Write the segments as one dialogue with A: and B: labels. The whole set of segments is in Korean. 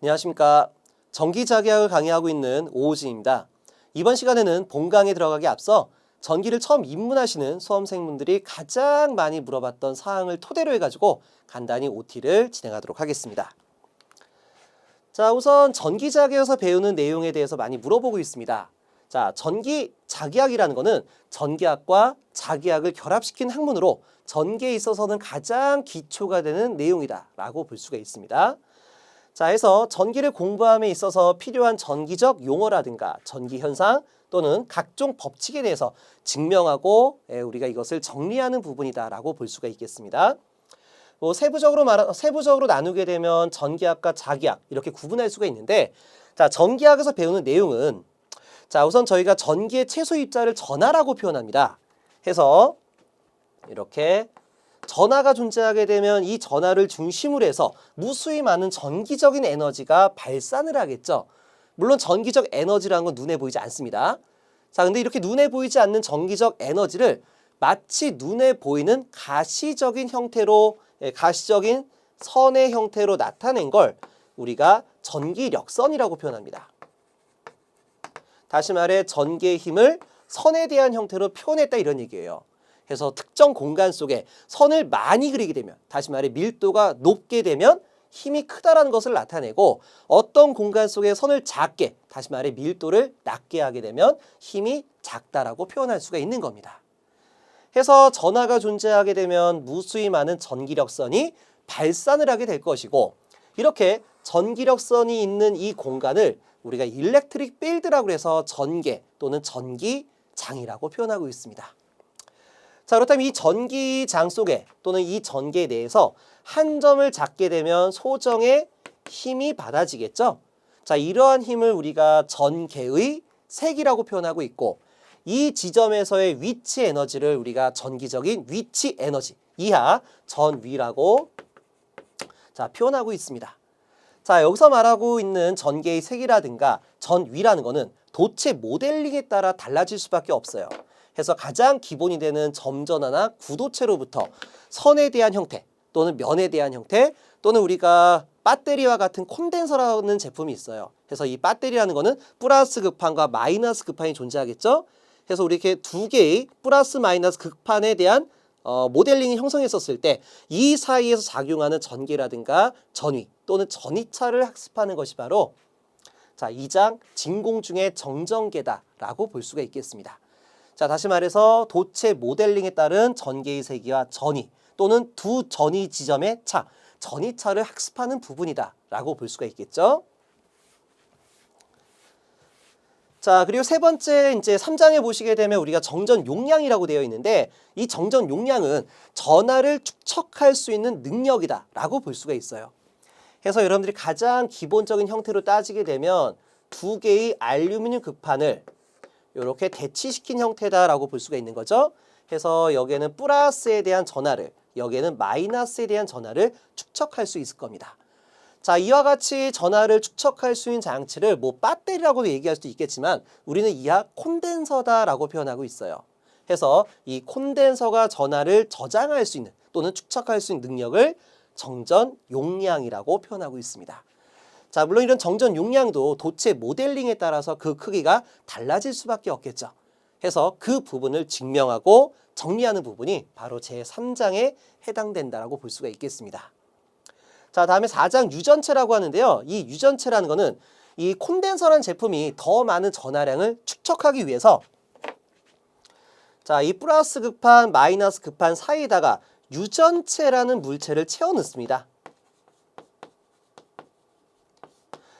A: 안녕하십니까. 전기자기학을 강의하고 있는 오호진입니다. 이번 시간에는 본강에 들어가기 앞서 전기를 처음 입문하시는 수험생분들이 가장 많이 물어봤던 사항을 토대로 해가지고 간단히 OT를 진행하도록 하겠습니다. 자, 우선 전기자기에서 배우는 내용에 대해서 많이 물어보고 있습니다. 자, 전기 자기학이라는 거는 전기학과 자기학을 결합시킨 학문으로 전기에 있어서는 가장 기초가 되는 내용이다라고 볼 수가 있습니다. 자, 해서 전기를 공부함에 있어서 필요한 전기적 용어라든가 전기 현상 또는 각종 법칙에 대해서 증명하고 예, 우리가 이것을 정리하는 부분이다라고 볼 수가 있겠습니다. 뭐 세부적으로 말 세부적으로 나누게 되면 전기학과 자기학 이렇게 구분할 수가 있는데 자, 전기학에서 배우는 내용은 자, 우선 저희가 전기의 최소 입자를 전하라고 표현합니다. 해서 이렇게 전하가 존재하게 되면 이 전하를 중심으로 해서 무수히 많은 전기적인 에너지가 발산을 하겠죠. 물론 전기적 에너지라는 건 눈에 보이지 않습니다. 자, 근데 이렇게 눈에 보이지 않는 전기적 에너지를 마치 눈에 보이는 가시적인 형태로 예, 가시적인 선의 형태로 나타낸 걸 우리가 전기력선이라고 표현합니다. 다시 말해 전기의 힘을 선에 대한 형태로 표현했다 이런 얘기예요. 그래서 특정 공간 속에 선을 많이 그리게 되면 다시 말해 밀도가 높게 되면 힘이 크다라는 것을 나타내고 어떤 공간 속에 선을 작게 다시 말해 밀도를 낮게 하게 되면 힘이 작다라고 표현할 수가 있는 겁니다. 해서 전하가 존재하게 되면 무수히 많은 전기력선이 발산을 하게 될 것이고 이렇게 전기력선이 있는 이 공간을 우리가 일렉트릭 필드라고 해서 전개 또는 전기장이라고 표현하고 있습니다. 자, 그렇다면 이 전기장 속에 또는 이 전개에 대해서 한 점을 잡게 되면 소정의 힘이 받아지겠죠? 자, 이러한 힘을 우리가 전개의 색이라고 표현하고 있고 이 지점에서의 위치 에너지를 우리가 전기적인 위치 에너지 이하 전위라고 자, 표현하고 있습니다. 자, 여기서 말하고 있는 전개의 색이라든가 전위라는 거는 도체 모델링에 따라 달라질 수밖에 없어요. 해서 가장 기본이 되는 점전화나 구도체로부터 선에 대한 형태 또는 면에 대한 형태 또는 우리가 배터리와 같은 콘덴서라는 제품이 있어요. 그래서 이 배터리라는 거는 플러스 극판과 마이너스 극판이 존재하겠죠. 그래서 우리 이렇게 두 개의 플러스 마이너스 극판에 대한 어, 모델링이 형성했었을 때 이 사이에서 작용하는 전기라든가 전위 또는 전이차를 학습하는 것이 바로 자, 2장 진공 중의 정전계다라고 볼 수가 있겠습니다. 자, 다시 말해서 도체 모델링에 따른 전개의 세기와 전위 또는 두 전위 지점의 차, 전이차를 학습하는 부분이다라고 볼 수가 있겠죠. 자, 그리고 세 번째 이제 3장에 보시게 되면 우리가 정전 용량이라고 되어 있는데 이 정전 용량은 전하를 축척할 수 있는 능력이다라고 볼 수가 있어요. 그래서 여러분들이 가장 기본적인 형태로 따지게 되면 두 개의 알루미늄 극판을 이렇게 대치시킨 형태다라고 볼 수가 있는 거죠. 그래서 여기에는 플러스에 대한 전하를 여기에는 마이너스에 대한 전하를 축척할 수 있을 겁니다. 자, 이와 같이 전하를 축척할 수 있는 장치를 뭐 배터리라고도 얘기할 수도 있겠지만 우리는 이하 콘덴서다라고 표현하고 있어요. 해서 이 콘덴서가 전하를 저장할 수 있는 또는 축척할 수 있는 능력을 정전 용량이라고 표현하고 있습니다. 자, 물론 이런 정전 용량도 도체 모델링에 따라서 그 크기가 달라질 수밖에 없겠죠. 해서 그 부분을 증명하고 정리하는 부분이 바로 제3장에 해당된다라고 볼 수가 있겠습니다. 자, 다음에 4장 유전체라고 하는데요. 이 유전체라는 거는 이 콘덴서라는 제품이 더 많은 전하량을 축척하기 위해서 자, 이 플러스 극판, 마이너스 극판 사이에다가 유전체라는 물체를 채워 넣습니다.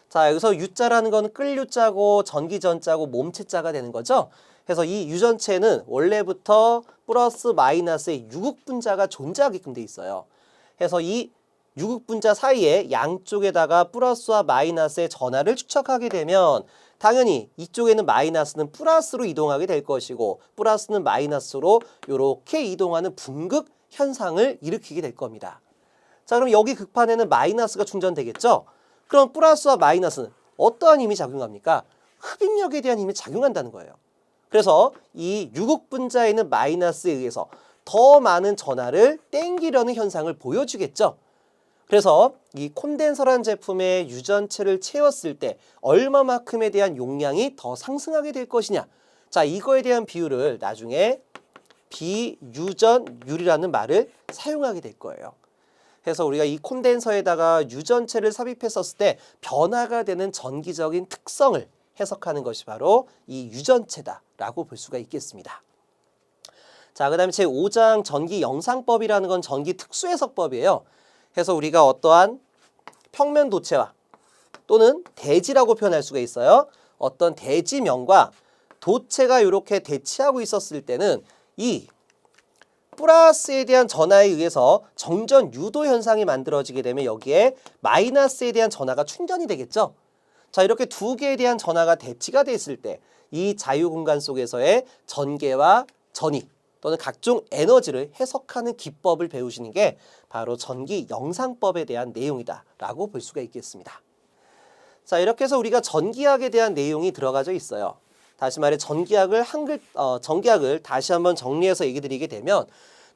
A: 자, 여기서 U자라는 건 끌유자고 전기전자고 몸체자가 되는 거죠. 그래서 이 유전체는 원래부터 플러스 마이너스의 유국분자가 존재하게끔 돼 있어요. 그래서 이 유국분자 사이에 양쪽에다가 플러스와 마이너스의 전하를 축척하게 되면 당연히 이쪽에는 마이너스는 플러스로 이동하게 될 것이고 플러스는 마이너스로 이렇게 이동하는 분극 현상을 일으키게 될 겁니다. 자, 그럼 여기 극판에는 마이너스가 충전되겠죠? 그럼 플러스와 마이너스는 어떠한 힘이 작용합니까? 흡입력에 대한 힘이 작용한다는 거예요. 그래서 이 유국 분자에 있는 마이너스에 의해서 더 많은 전하를 땡기려는 현상을 보여주겠죠. 그래서 이 콘덴서라는 제품의 유전체를 채웠을 때 얼마만큼에 대한 용량이 더 상승하게 될 것이냐. 자, 이거에 대한 비율을 나중에 비유전율이라는 말을 사용하게 될 거예요. 그래서 우리가 이 콘덴서에다가 유전체를 삽입했었을 때 변화가 되는 전기적인 특성을 해석하는 것이 바로 이 유전체다라고 볼 수가 있겠습니다. 자, 그 다음에 제 5장 전기 영상법이라는 건 전기 특수해석법이에요. 그래서 우리가 어떠한 평면 도체와 또는 대지라고 표현할 수가 있어요. 어떤 대지면과 도체가 이렇게 대치하고 있었을 때는 이 플러스에 대한 전하에 의해서 정전 유도 현상이 만들어지게 되면 여기에 마이너스에 대한 전하가 충전이 되겠죠. 자, 이렇게 두 개에 대한 전하가 대치가 됐을 때 이 자유 공간 속에서의 전개와 전이 또는 각종 에너지를 해석하는 기법을 배우시는 게 바로 전기 영상법에 대한 내용이다라고 볼 수가 있겠습니다. 자, 이렇게 해서 우리가 전기학에 대한 내용이 들어가져 있어요. 다시 말해 전기학을 한글 어, 전기학을 다시 한번 정리해서 얘기 드리게 되면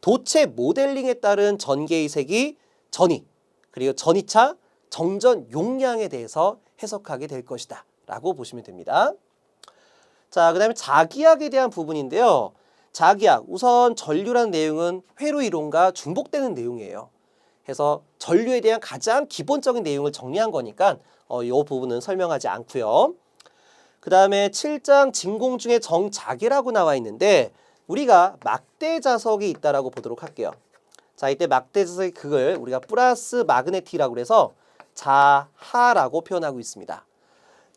A: 도체 모델링에 따른 전개의 색이 전이 그리고 전이차 정전 용량에 대해서 해석하게 될 것이다 라고 보시면 됩니다. 자, 그 다음에 자기학에 대한 부분인데요. 자기학 우선 전류라는 내용은 회로 이론과 중복되는 내용이에요. 그래서 전류에 대한 가장 기본적인 내용을 정리한 거니까 어, 이 부분은 설명하지 않고요. 그 다음에 7장 진공 중에 정자계라고 나와 있는데 우리가 막대 자석이 있다라고 보도록 할게요. 자, 이때 막대 자석이 그걸 우리가 플러스 마그네티라고 그래서 자하라고 표현하고 있습니다.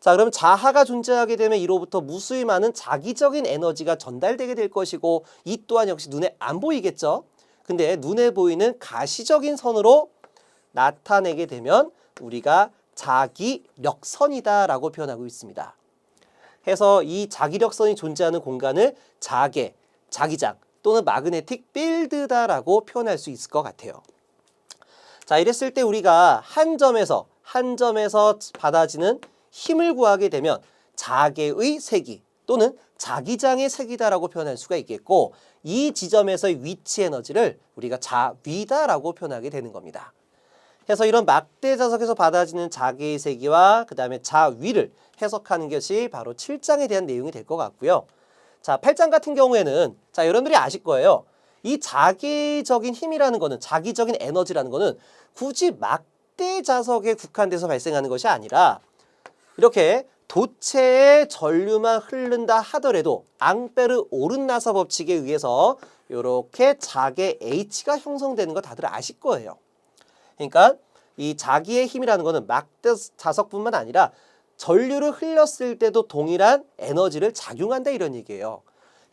A: 자, 그럼 자하가 존재하게 되면 이로부터 무수히 많은 자기적인 에너지가 전달되게 될 것이고 이 또한 역시 눈에 안 보이겠죠. 근데 눈에 보이는 가시적인 선으로 나타내게 되면 우리가 자기력선이다라고 표현하고 있습니다. 해서 이 자기력선이 존재하는 공간을 자계, 자기장 또는 마그네틱 필드다라고 표현할 수 있을 것 같아요. 자, 이랬을 때 우리가 한 점에서 한 점에서 받아지는 힘을 구하게 되면 자계의 세기 또는 자기장의 세기다라고 표현할 수가 있겠고 이 지점에서의 위치 에너지를 우리가 자위다라고 표현하게 되는 겁니다. 그래서 이런 막대 자석에서 받아지는 자계의 세기와 그 다음에 자위를 해석하는 것이 바로 7장에 대한 내용이 될 것 같고요. 자, 8장 같은 경우에는 자, 여러분들이 아실 거예요. 이 자기적인 힘이라는 거는 자기적인 에너지라는 거는 굳이 막대 자석에 국한돼서 발생하는 것이 아니라 이렇게 도체의 전류만 흐른다 하더라도 앙페르 오른나사 법칙에 의해서 이렇게 자계 H가 형성되는 거 다들 아실 거예요. 그러니까 이 자기의 힘이라는 거는 막대 자석뿐만 아니라 전류를 흘렸을 때도 동일한 에너지를 작용한다 이런 얘기예요.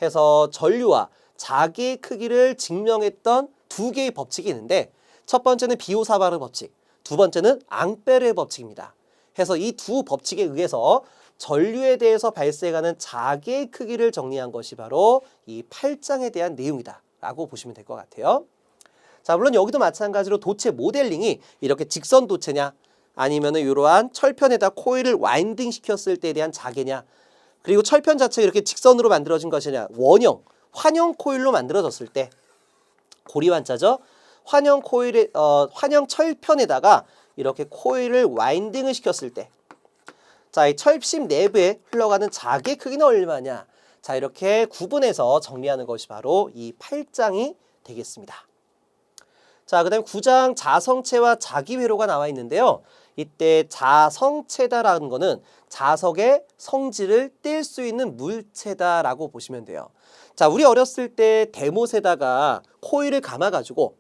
A: 해서 전류와 자기의 크기를 증명했던 두 개의 법칙이 있는데 첫 번째는 비오사바르 법칙, 두 번째는 앙페르의 법칙입니다. 해서 이 두 법칙에 의해서 전류에 대해서 발생하는 자기의 크기를 정리한 것이 바로 이 8장에 대한 내용이다 라고 보시면 될 것 같아요. 자, 물론 여기도 마찬가지로 도체 모델링이 이렇게 직선 도체냐 아니면은 이러한 철편에다 코일을 와인딩 시켰을 때에 대한 자개냐 그리고 철편 자체가 이렇게 직선으로 만들어진 것이냐 원형 환형 코일로 만들어졌을 때 고리환자죠 환형 코일에 어, 환형 철편에다가 이렇게 코일을 와인딩을 시켰을 때 자, 이 철심 내부에 흘러가는 자개 크기는 얼마냐 자 이렇게 구분해서 정리하는 것이 바로 이 8장이 되겠습니다. 자, 그 다음에 9장 자성체와 자기회로가 나와 있는데요. 이때 자성체다라는 거는 자석의 성질을 뗄 수 있는 물체다라고 보시면 돼요. 자, 우리 어렸을 때 데못에다가 코일을 감아가지고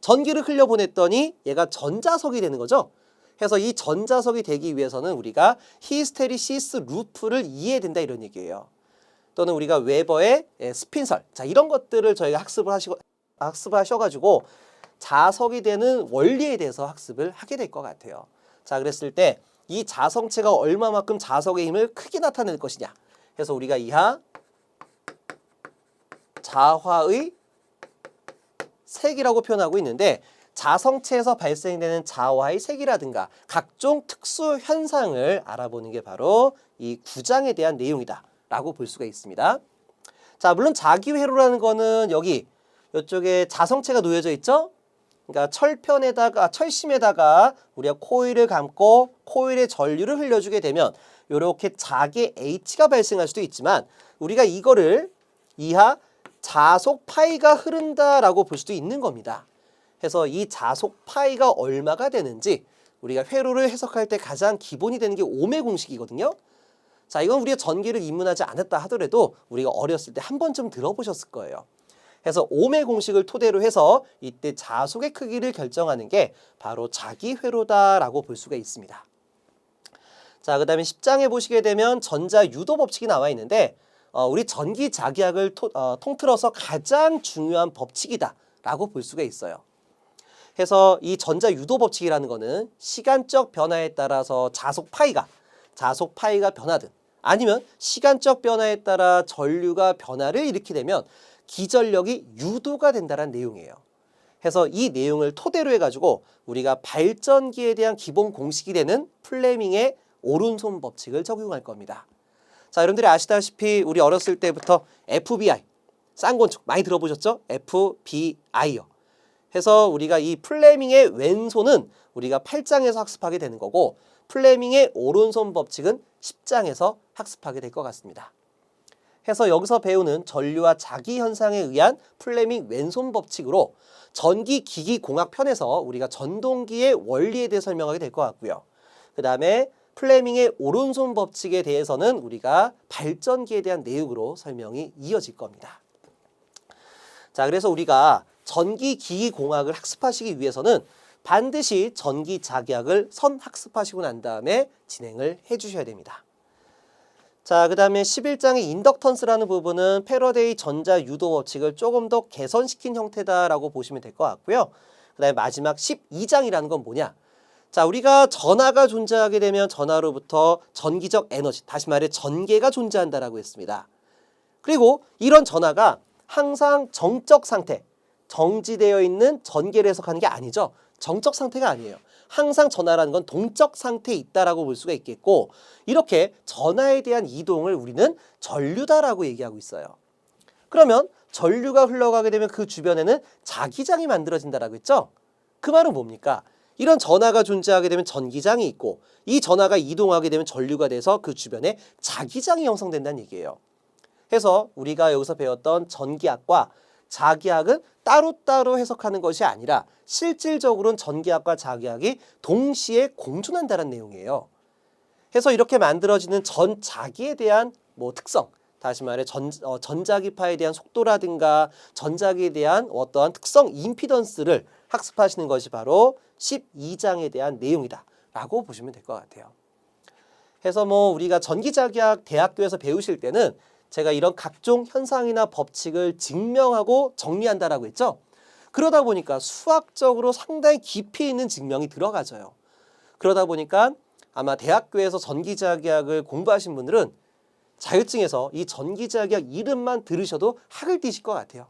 A: 전기를 흘려보냈더니 얘가 전자석이 되는 거죠. 그래서 이 전자석이 되기 위해서는 우리가 히스테리시스 루프를 이해해야 된다 이런 얘기예요. 또는 우리가 웨버의 예, 스핀설, 자 이런 것들을 저희가 학습을 하시고 학습을 하셔가지고 자석이 되는 원리에 대해서 학습을 하게 될 것 같아요. 자, 그랬을 때 이 자성체가 얼마만큼 자석의 힘을 크게 나타낼 것이냐. 그래서 우리가 이하 자화의 색이라고 표현하고 있는데 자성체에서 발생되는 자화의 색이라든가 각종 특수 현상을 알아보는 게 바로 이 구장에 대한 내용이다 라고 볼 수가 있습니다. 자, 물론 자기회로라는 거는 여기 이쪽에 자성체가 놓여져 있죠? 그러니까 철편에다가 철심에다가 우리가 코일을 감고 코일에 전류를 흘려주게 되면 이렇게 작게 H가 발생할 수도 있지만 우리가 이거를 이하 자속 파이가 흐른다라고 볼 수도 있는 겁니다. 해서 이 자속 파이가 얼마가 되는지 우리가 회로를 해석할 때 가장 기본이 되는 게 오메 공식이거든요. 자, 이건 우리가 전기를 입문하지 않았다 하더라도 우리가 어렸을 때 한 번쯤 들어보셨을 거예요. 해서 오메 공식을 토대로 해서 이때 자속의 크기를 결정하는 게 바로 자기 회로다라고 볼 수가 있습니다. 자, 그 다음에 10장에 보시게 되면 전자 유도 법칙이 나와 있는데 어, 우리 전기 자기학을 토- 어, 통틀어서 가장 중요한 법칙이다 라고 볼 수가 있어요. 해서 이 전자 유도 법칙이라는 거는 시간적 변화에 따라서 자속 파이가 자속 파이가 변하든 아니면 시간적 변화에 따라 전류가 변화를 일으키게 되면 기전력이 유도가 된다는 내용이에요. 해서 이 내용을 토대로 해가지고 우리가 발전기에 대한 기본 공식이 되는 플레밍의 오른손 법칙을 적용할 겁니다. 자, 여러분들이 아시다시피 우리 어렸을 때부터 FBI 쌍권축 많이 들어보셨죠? FBI요. 해서 우리가 이 플레밍의 왼손은 우리가 8장에서 학습하게 되는 거고 플레밍의 오른손 법칙은 10장에서 학습하게 될 것 같습니다. 해서 여기서 배우는 전류와 자기 현상에 의한 플레밍 왼손 법칙으로 전기 기기 공학 편에서 우리가 전동기의 원리에 대해 설명하게 될 것 같고요. 그 다음에 플레밍의 오른손 법칙에 대해서는 우리가 발전기에 대한 내용으로 설명이 이어질 겁니다. 자, 그래서 우리가 전기 기기 공학을 학습하시기 위해서는 반드시 전기 자기학을 선 학습하시고 난 다음에 진행을 해 주셔야 됩니다. 자, 그 다음에 11장의 인덕턴스라는 부분은 패러데이 전자 유도 법칙을 조금 더 개선시킨 형태다라고 보시면 될 것 같고요. 그 다음에 마지막 12장이라는 건 뭐냐? 자, 우리가 전하가 존재하게 되면 전하로부터 전기적 에너지, 다시 말해 전개가 존재한다라고 했습니다. 그리고 이런 전하가 항상 정적 상태, 정지되어 있는 전개를 해석하는 게 아니죠. 정적 상태가 아니에요. 항상 전하라는 건 동적 상태에 있다라고 볼 수가 있겠고 이렇게 전하에 대한 이동을 우리는 전류다라고 얘기하고 있어요. 그러면 전류가 흘러가게 되면 그 주변에는 자기장이 만들어진다라고 했죠. 그 말은 뭡니까? 이런 전하가 존재하게 되면 전기장이 있고 이 전하가 이동하게 되면 전류가 돼서 그 주변에 자기장이 형성된다는 얘기예요. 해서 우리가 여기서 배웠던 전기학과 자기학은 따로따로 해석하는 것이 아니라 실질적으로는 전기학과 자기학이 동시에 공존한다는 내용이에요. 해서 이렇게 만들어지는 전 자기에 대한 뭐 특성, 다시 말해 전, 어, 전자기파에 대한 속도라든가 전자기에 대한 어떠한 특성 임피던스를 학습하시는 것이 바로 12장에 대한 내용이다 라고 보시면 될 것 같아요. 해서 뭐 우리가 전기자기학 대학교에서 배우실 때는 제가 이런 각종 현상이나 법칙을 증명하고 정리한다라고 했죠. 그러다 보니까 수학적으로 상당히 깊이 있는 증명이 들어가져요. 그러다 보니까 아마 대학교에서 전기자기학을 공부하신 분들은 자격증에서 이 전기자기학 이름만 들으셔도 학을 띄실 것 같아요.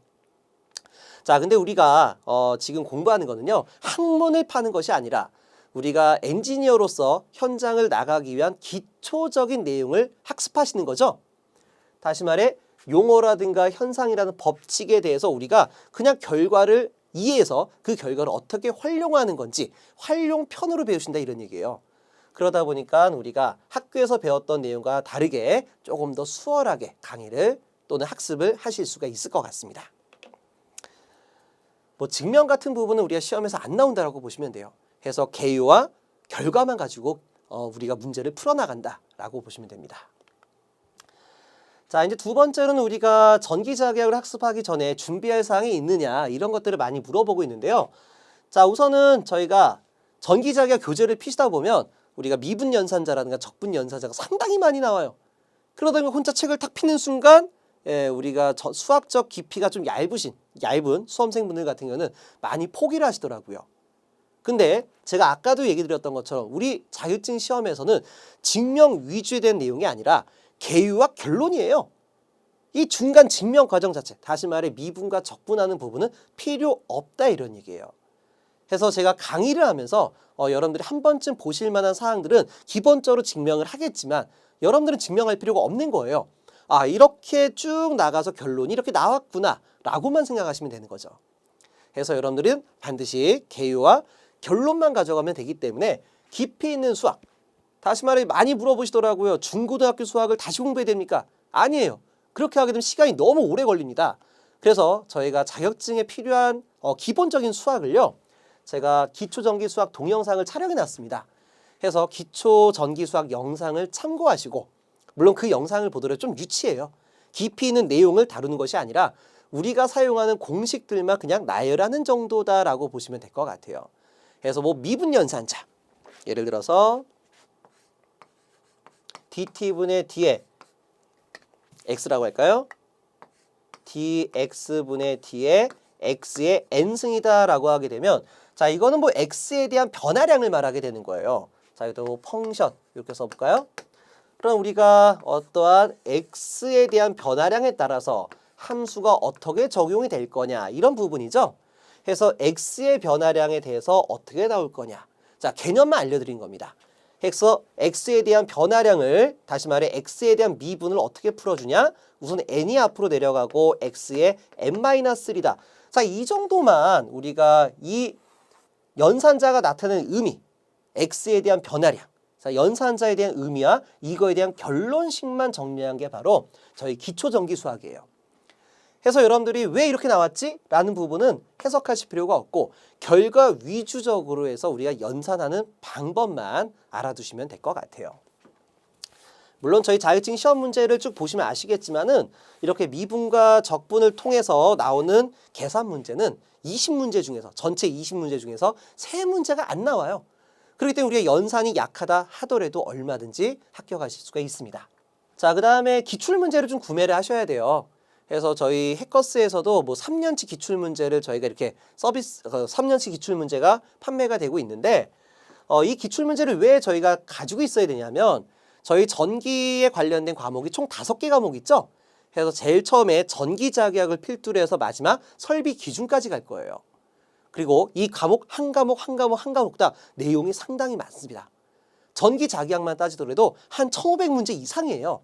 A: 자, 근데 우리가 어, 지금 공부하는 거는요, 학문을 파는 것이 아니라 우리가 엔지니어로서 현장을 나가기 위한 기초적인 내용을 학습하시는 거죠. 다시 말해 용어라든가 현상이라는 법칙에 대해서 우리가 그냥 결과를 이해해서 그 결과를 어떻게 활용하는 건지 활용편으로 배우신다 이런 얘기예요. 그러다 보니까 우리가 학교에서 배웠던 내용과 다르게 조금 더 수월하게 강의를 또는 학습을 하실 수가 있을 것 같습니다. 뭐 증명 같은 부분은 우리가 시험에서 안 나온다라고 보시면 돼요. 해서 개요와 결과만 가지고 어, 우리가 문제를 풀어나간다라고 보시면 됩니다. 자, 이제 두 번째로는 우리가 전기 자격을 학습하기 전에 준비할 사항이 있느냐 이런 것들을 많이 물어보고 있는데요. 자, 우선은 저희가 전기 자격 교재를 피시다 보면 우리가 미분 연산자라든가 적분 연산자가 상당히 많이 나와요. 그러다 보면 혼자 책을 탁 피는 순간 예, 우리가 저 수학적 깊이가 좀 얇으신 얇은 수험생분들 같은 경우는 많이 포기를 하시더라고요. 근데 제가 아까도 얘기 드렸던 것처럼 우리 자격증 시험에서는 증명 위주에 대한 내용이 아니라 개유와 결론이에요. 이 중간 증명 과정 자체, 다시 말해 미분과 적분하는 부분은 필요 없다 이런 얘기예요. 해서 제가 강의를 하면서 어, 여러분들이 한 번쯤 보실 만한 사항들은 기본적으로 증명을 하겠지만 여러분들은 증명할 필요가 없는 거예요. 아 이렇게 쭉 나가서 결론이 이렇게 나왔구나 라고만 생각하시면 되는 거죠. 해서 여러분들은 반드시 개요와 결론만 가져가면 되기 때문에 깊이 있는 수학 다시 말해 많이 물어보시더라고요. 중고등학교 수학을 다시 공부해야 됩니까? 아니에요. 그렇게 하게 되면 시간이 너무 오래 걸립니다. 그래서 저희가 자격증에 필요한 어, 기본적인 수학을요. 제가 기초 전기 수학 동영상을 촬영해 놨습니다. 해서 기초 전기 수학 영상을 참고하시고 물론 그 영상을 보더라도 좀 유치해요. 깊이 있는 내용을 다루는 것이 아니라 우리가 사용하는 공식들만 그냥 나열하는 정도다라고 보시면 될 것 같아요. 그래서 뭐 미분 연산자 예를 들어서 dt분의 d에 x라고 할까요? dx분의 d에 x의 n승이다 라고 하게 되면 자 이거는 뭐 x에 대한 변화량을 말하게 되는 거예요. 자 이것도 펑션 이렇게 써볼까요? 그럼 우리가 어떠한 x에 대한 변화량에 따라서 함수가 어떻게 적용이 될 거냐 이런 부분이죠. 해서 x의 변화량에 대해서 어떻게 나올 거냐. 자 개념만 알려드린 겁니다. 해서 x에 대한 변화량을 다시 말해 x에 대한 미분을 어떻게 풀어주냐? 우선 n이 앞으로 내려가고 x의 n-1이다. 자, 이 정도만 우리가 이 연산자가 나타내는 의미, x에 대한 변화량, 자, 연산자에 대한 의미와 이거에 대한 결론식만 정리한 게 바로 저희 기초전기 수학이에요. 해서 여러분들이 왜 이렇게 나왔지? 라는 부분은 해석하실 필요가 없고 결과 위주적으로 해서 우리가 연산하는 방법만 알아두시면 될 것 같아요. 물론 저희 자격증 시험 문제를 쭉 보시면 아시겠지만은 이렇게 미분과 적분을 통해서 나오는 계산 문제는 20문제 중에서 전체 20문제 중에서 3문제가 안 나와요. 그렇기 때문에 우리가 연산이 약하다 하더라도 얼마든지 합격하실 수가 있습니다. 자, 그 다음에 기출 문제를 좀 구매를 하셔야 돼요. 그래서 저희 해커스에서도 뭐 3년치 기출 문제를 저희가 이렇게 서비스 어, 3년치 기출 문제가 판매가 되고 있는데 어, 이 기출 문제를 왜 저희가 가지고 있어야 되냐면 저희 전기에 관련된 과목이 총 다섯 개 과목 있죠. 그래서 제일 처음에 전기 자격을 필두로 해서 마지막 설비 기준까지 갈 거예요. 그리고 이 과목 한 과목 한 과목 한 과목 다 내용이 상당히 많습니다. 전기 자격만 따지더라도 한 1,500문제 이상이에요.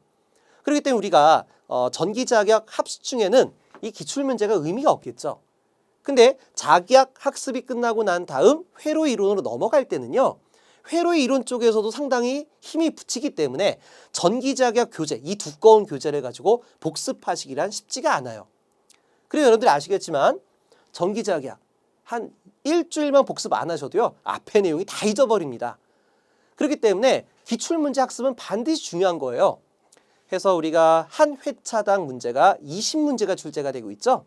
A: 그렇기 때문에 우리가 어, 전기 자격 합수 중에는 이 기출 문제가 의미가 없겠죠. 근데 자기학 학습이 끝나고 난 다음 회로 이론으로 넘어갈 때는요. 회로의 이론 쪽에서도 상당히 힘이 붙이기 때문에 전기자격 교재, 이 두꺼운 교재를 가지고 복습하시기란 쉽지가 않아요. 그리고 여러분들이 아시겠지만 전기자격 한 일주일만 복습 안 하셔도요. 앞에 내용이 다 잊어버립니다. 그렇기 때문에 기출문제 학습은 반드시 중요한 거예요. 해서 우리가 한 회차당 문제가 20문제가 출제가 되고 있죠.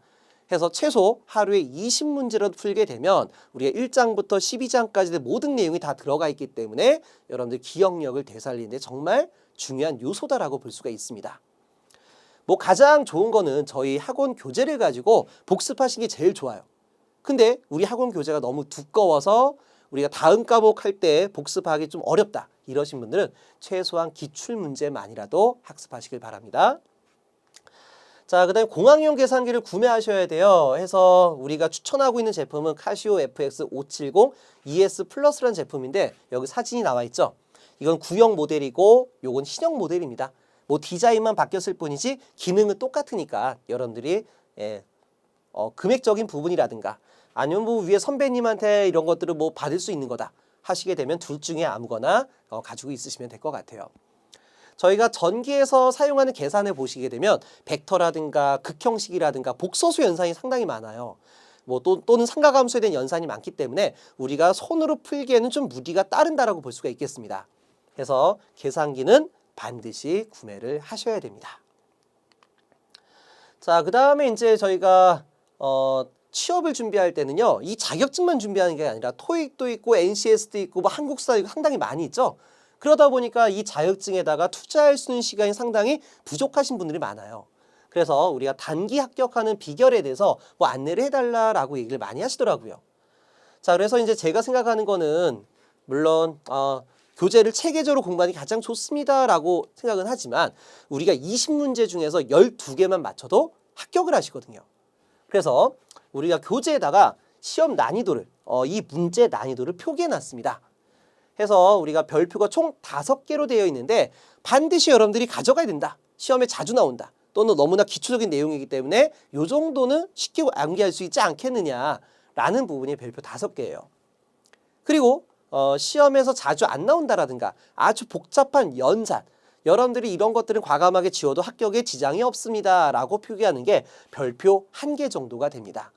A: 해서 최소 하루에 20문제라도 풀게 되면 우리가 1장부터 12장까지의 모든 내용이 다 들어가 있기 때문에 여러분들 기억력을 되살리는데 정말 중요한 요소다라고 볼 수가 있습니다. 뭐 가장 좋은 거는 저희 학원 교재를 가지고 복습하시는 게 제일 좋아요. 근데 우리 학원 교재가 너무 두꺼워서 우리가 다음 과목 할 때 복습하기 좀 어렵다. 이러신 분들은 최소한 기출 문제만이라도 학습하시길 바랍니다. 자, 그 다음에 공학용 계산기를 구매하셔야 돼요. 해서 우리가 추천하고 있는 제품은 카시오 FX 570 ES 플러스라는 제품인데 여기 사진이 나와 있죠. 이건 구형 모델이고 요건 신형 모델입니다. 뭐 디자인만 바뀌었을 뿐이지 기능은 똑같으니까 여러분들이 예, 어, 금액적인 부분이라든가 아니면 뭐 위에 선배님한테 이런 것들을 뭐 받을 수 있는 거다 하시게 되면 둘 중에 아무거나 어, 가지고 있으시면 될 것 같아요. 저희가 전기에서 사용하는 계산을 보시게 되면 벡터라든가 극형식이라든가 복소수 연산이 상당히 많아요. 뭐 또, 또는 삼각함수에 대한 연산이 많기 때문에 우리가 손으로 풀기에는 좀 무리가 따른다라고 볼 수가 있겠습니다. 그래서 계산기는 반드시 구매를 하셔야 됩니다. 자, 그 다음에 이제 저희가 어, 취업을 준비할 때는요, 이 자격증만 준비하는 게 아니라 토익도 있고 NCS도 있고 뭐 한국사도 있고 상당히 많이 있죠. 그러다 보니까 이 자격증에다가 투자할 수 있는 시간이 상당히 부족하신 분들이 많아요. 그래서 우리가 단기 합격하는 비결에 대해서 뭐 안내를 해달라라고 얘기를 많이 하시더라고요. 자, 그래서 이제 제가 생각하는 거는 물론 어, 교재를 체계적으로 공부하는 게 가장 좋습니다라고 생각은 하지만 우리가 20문제 중에서 12개만 맞춰도 합격을 하시거든요. 그래서 우리가 교재에다가 시험 난이도를 어, 이 문제 난이도를 표기해 놨습니다. 해서 우리가 별표가 총 다섯 개로 되어 있는데 반드시 여러분들이 가져가야 된다. 시험에 자주 나온다. 또는 너무나 기초적인 내용이기 때문에 요 정도는 쉽게 암기할 수 있지 않겠느냐라고 라는 부분이 별표 다섯 개예요. 그리고 어, 시험에서 자주 안 나온다라든가 아주 복잡한 연산 여러분들이 이런 것들은 과감하게 지워도 합격에 지장이 없습니다 라고 표기하는 게 별표 한 개 정도가 됩니다.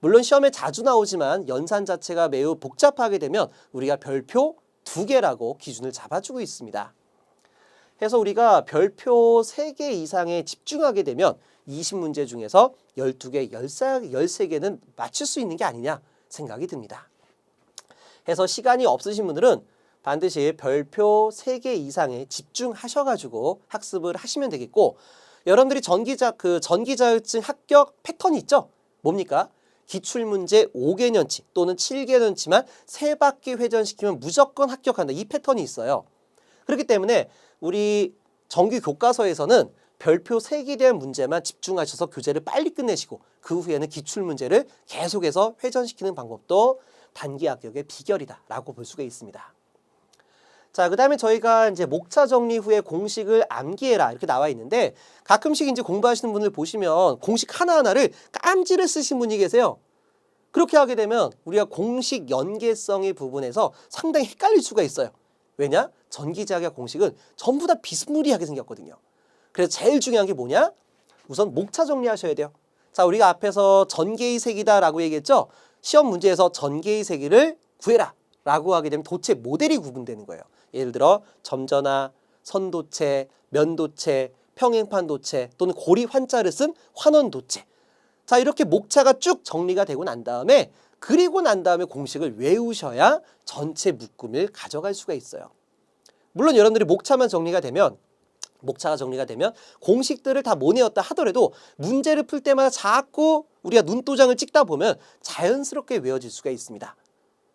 A: 물론 시험에 자주 나오지만 연산 자체가 매우 복잡하게 되면 우리가 별표 두 개라고 기준을 잡아주고 있습니다. 해서 우리가 별표 세 개 이상에 집중하게 되면 20문제 중에서 12개, 13개는 맞출 수 있는 게 아니냐 생각이 듭니다. 해서 시간이 없으신 분들은 반드시 별표 3개 이상에 집중하셔가지고 학습을 하시면 되겠고 여러분들이 전기자 그 전기자율증 합격 패턴이 있죠? 뭡니까? 기출문제 5개년치 또는 7개년치만 세 바퀴 회전시키면 무조건 합격한다. 이 패턴이 있어요. 그렇기 때문에 우리 정규 교과서에서는 별표 3개에 대한 문제만 집중하셔서 교재를 빨리 끝내시고 그 후에는 기출 문제를 계속해서 회전시키는 방법도 단기 합격의 비결이다라고 볼 수가 있습니다. 자, 그 다음에 저희가 이제 목차 정리 후에 공식을 암기해라 이렇게 나와 있는데 가끔씩 이제 공부하시는 분들 보시면 공식 하나하나를 깜지를 쓰신 분이 계세요. 그렇게 하게 되면 우리가 공식 연계성의 부분에서 상당히 헷갈릴 수가 있어요. 왜냐? 전기자격 공식은 전부 다 비스무리하게 생겼거든요. 그래서 제일 중요한 게 뭐냐? 우선 목차 정리하셔야 돼요. 자, 우리가 앞에서 전개의 색이다라고 얘기했죠? 시험 문제에서 전개의 세기를 구해라 라고 하게 되면 도체 모델이 구분되는 거예요. 예를 들어 점전화, 선도체, 면도체, 평행판 도체 또는 고리 환자를 쓴 환원 도체. 자, 이렇게 목차가 쭉 정리가 되고 난 다음에 그리고 난 다음에 공식을 외우셔야 전체 묶음을 가져갈 수가 있어요. 물론 여러분들이 목차만 정리가 되면 목차가 정리가 되면 공식들을 다 모내었다 하더라도 문제를 풀 때마다 자꾸 우리가 눈도장을 찍다 보면 자연스럽게 외워질 수가 있습니다.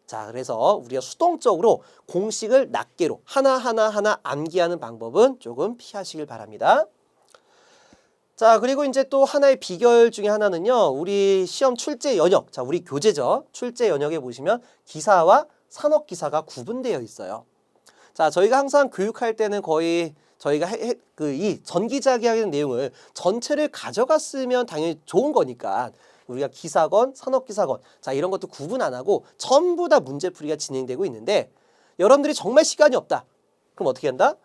A: 자, 그래서 우리가 수동적으로 공식을 낱개로 하나하나 하나 암기하는 방법은 조금 피하시길 바랍니다. 자, 그리고 이제 또 하나의 비결 중에 하나는요. 우리 시험 출제 연역. 자, 우리 교재죠. 출제 연역에 보시면 기사와 산업 기사가 구분되어 있어요. 자, 저희가 항상 교육할 때는 거의 저희가 그 이 전기자기하는 내용을 전체를 가져갔으면 당연히 좋은 거니까 우리가 기사건, 산업기사건 자 이런 것도 구분 안 하고 전부 다 문제풀이가 진행되고 있는데 여러분들이 정말 시간이 없다. 그럼 어떻게 한다?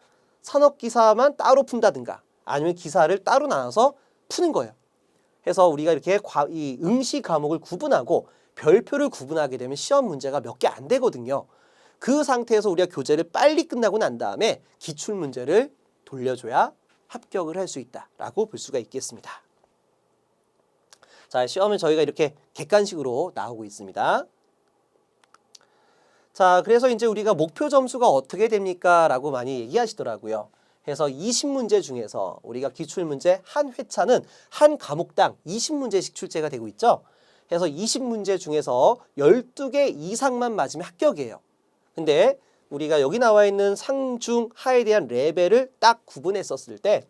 A: 산업기사만 따로 푼다든가 아니면 기사를 따로 나눠서 푸는 거예요. 해서 우리가 이렇게 과, 이 응시 과목을 구분하고 별표를 구분하게 되면 시험 문제가 몇 개 안 되거든요. 그 상태에서 우리가 교재를 빨리 끝나고 난 다음에 기출 문제를 돌려줘야 합격을 할 수 있다라고 볼 수가 있겠습니다. 자, 시험은 저희가 이렇게 객관식으로 나오고 있습니다. 자, 그래서 이제 우리가 목표 점수가 어떻게 됩니까? 라고 많이 얘기하시더라고요. 그래서 20문제 중에서 우리가 기출문제 한 회차는 한 과목당 20문제씩 출제가 되고 있죠. 그래서 20문제 중에서 12개 이상만 맞으면 합격이에요. 근데 우리가 여기 나와 있는 상중 하에 대한 레벨을 딱 구분했었을 때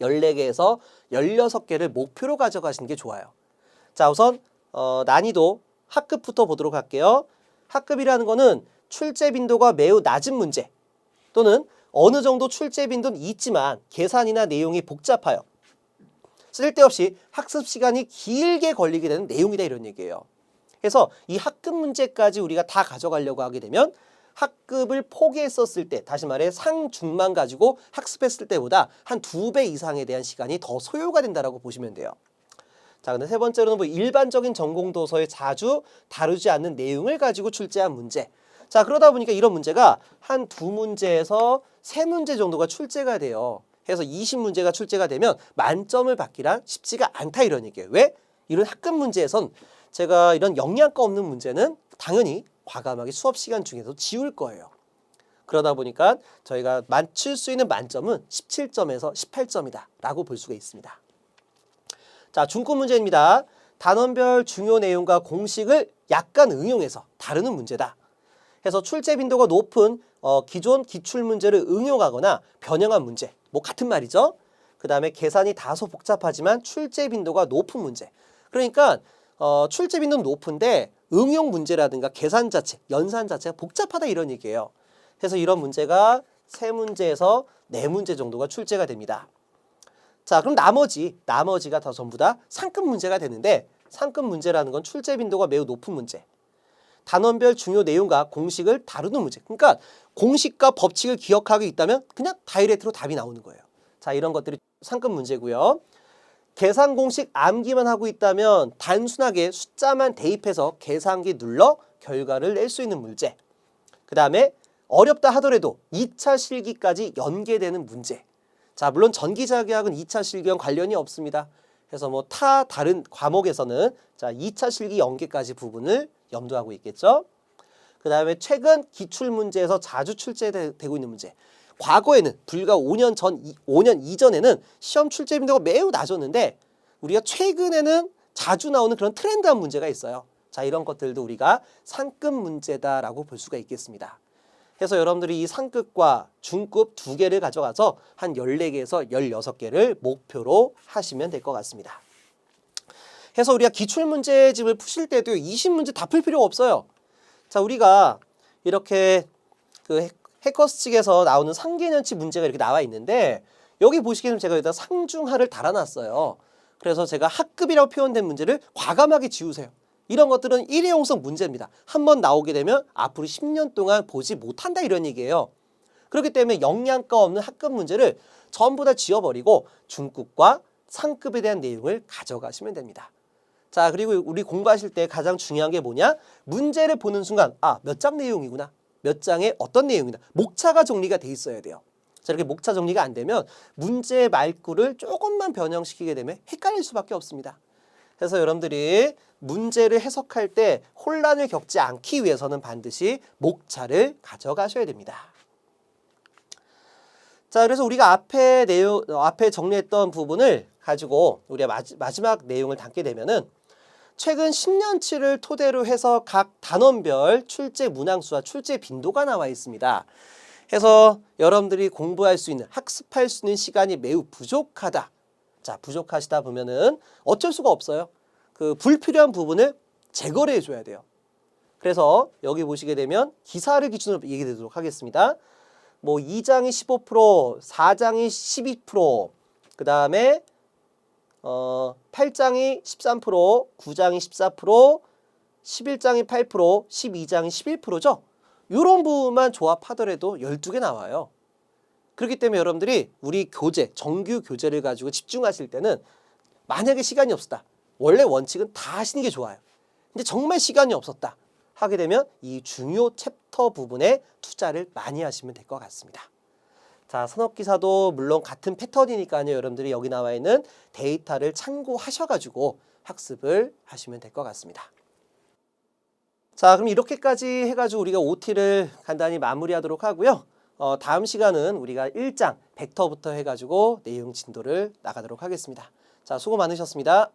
A: 14개에서 16개를 목표로 가져가시는 게 좋아요. 자, 우선 어, 난이도 학급부터 보도록 할게요. 학급이라는 거는 출제 빈도가 매우 낮은 문제 또는 어느 정도 출제 빈도는 있지만 계산이나 내용이 복잡하여 쓸데없이 학습 시간이 길게 걸리게 되는 내용이다 이런 얘기예요. 그래서 이 학급 문제까지 우리가 다 가져가려고 하게 되면 학급을 포기했었을 때 다시 말해 상중만 가지고 학습했을 때보다 한 두 배 이상에 대한 시간이 더 소요가 된다라고 보시면 돼요. 자, 근데 세 번째로는 뭐 일반적인 전공 도서에 자주 다루지 않는 내용을 가지고 출제한 문제. 자, 그러다 보니까 이런 문제가 한 두 문제에서 세 문제 정도가 출제가 돼요. 해서 20문제가 출제가 되면 만점을 받기란 쉽지가 않다 이런 얘기예요. 왜? 이런 학급 문제에선 제가 이런 영양가 없는 문제는 당연히 과감하게 수업 시간 중에서 지울 거예요. 그러다 보니까 저희가 맞출 수 있는 만점은 17점에서 18점이다 라고 볼 수가 있습니다. 자, 중급 문제입니다. 단원별 중요 내용과 공식을 약간 응용해서 다루는 문제다. 해서 출제 빈도가 높은 어, 기존 기출 문제를 응용하거나 변형한 문제. 뭐 같은 말이죠. 그 다음에 계산이 다소 복잡하지만 출제 빈도가 높은 문제. 그러니까 어, 출제 빈도는 높은데 응용 문제라든가 계산 자체, 연산 자체가 복잡하다 이런 얘기예요. 그래서 이런 문제가 세 문제에서 네 문제 정도가 출제가 됩니다. 자, 그럼 나머지 나머지가 다 전부 다 상급 문제가 되는데 상급 문제라는 건 출제 빈도가 매우 높은 문제. 단원별 중요 내용과 공식을 다루는 문제. 그러니까 공식과 법칙을 기억하고 있다면 그냥 다이렉트로 답이 나오는 거예요. 자, 이런 것들이 상급 문제고요. 계산 공식 암기만 하고 있다면 단순하게 숫자만 대입해서 계산기 눌러 결과를 낼 수 있는 문제. 그 다음에 어렵다 하더라도 2차 실기까지 연계되는 문제. 자, 물론 전기자기학은 2차 실기와 관련이 없습니다. 그래서 뭐 타 다른 과목에서는 자, 2차 실기 연계까지 부분을 염두하고 있겠죠. 그 다음에 최근 기출 문제에서 자주 출제되고 있는 문제. 과거에는 불과 5년 전, 5년 이전에는 시험 출제 빈도가 매우 낮았는데 우리가 최근에는 자주 나오는 그런 트렌드한 문제가 있어요. 자, 이런 것들도 우리가 상급 문제다라고 볼 수가 있겠습니다. 그래서 여러분들이 이 상급과 중급 두 개를 가져가서 한 14개에서 16개를 목표로 하시면 될 것 같습니다. 해서 우리가 기출 문제집을 푸실 때도 20문제 다 풀 필요가 없어요. 자, 우리가 이렇게 그 해- 해커스 측에서 나오는 상계년치 문제가 이렇게 나와 있는데 여기 보시기에는 제가 여기다 상중하를 달아놨어요. 그래서 제가 학급이라고 표현된 문제를 과감하게 지우세요. 이런 것들은 일회용성 문제입니다. 한 번 나오게 되면 앞으로 10년 동안 보지 못한다 이런 얘기예요. 그렇기 때문에 영양가 없는 학급 문제를 전부 다 지워버리고 중급과 상급에 대한 내용을 가져가시면 됩니다. 자, 그리고 우리 공부하실 때 가장 중요한 게 뭐냐? 문제를 보는 순간, 아, 몇 장 내용이구나. 몇 장에 어떤 내용이다. 목차가 정리가 돼 있어야 돼요. 자, 이렇게 목차 정리가 안 되면 문제의 말구를 조금만 변형시키게 되면 헷갈릴 수밖에 없습니다. 그래서 여러분들이 문제를 해석할 때 혼란을 겪지 않기 위해서는 반드시 목차를 가져가셔야 됩니다. 자, 그래서 우리가 앞에 내용, 어, 앞에 정리했던 부분을 가지고 우리가 마지, 마지막 내용을 담게 되면은 최근 10년치를 토대로 해서 각 단원별 출제 문항수와 출제 빈도가 나와 있습니다. 해서 여러분들이 공부할 수 있는 학습할 수 있는 시간이 매우 부족하다. 자, 부족하시다 보면은 어쩔 수가 없어요. 그 불필요한 부분을 제거를 해줘야 돼요. 그래서 여기 보시게 되면 기사를 기준으로 얘기 드리도록 하겠습니다. 뭐 2장이 15%, 4장이 12%, 그 다음에 어 8장이 13%, 9장이 14%, 11장이 8%, 12장이 11%죠. 이런 부분만 조합하더라도 12개 나와요. 그렇기 때문에 여러분들이 우리 교재, 정규 교재를 가지고 집중하실 때는 만약에 시간이 없었다. 원래 원칙은 다 하시는 게 좋아요. 근데 정말 시간이 없었다. 하게 되면 이 중요 챕터 부분에 투자를 많이 하시면 될 것 같습니다. 자, 산업기사도 물론 같은 패턴이니까요. 여러분들이 여기 나와 있는 데이터를 참고하셔가지고 학습을 하시면 될 것 같습니다. 자, 그럼 이렇게까지 해가지고 우리가 OT를 간단히 마무리하도록 하고요. 어, 다음 시간은 우리가 1장 벡터부터 해가지고 내용 진도를 나가도록 하겠습니다. 자, 수고 많으셨습니다.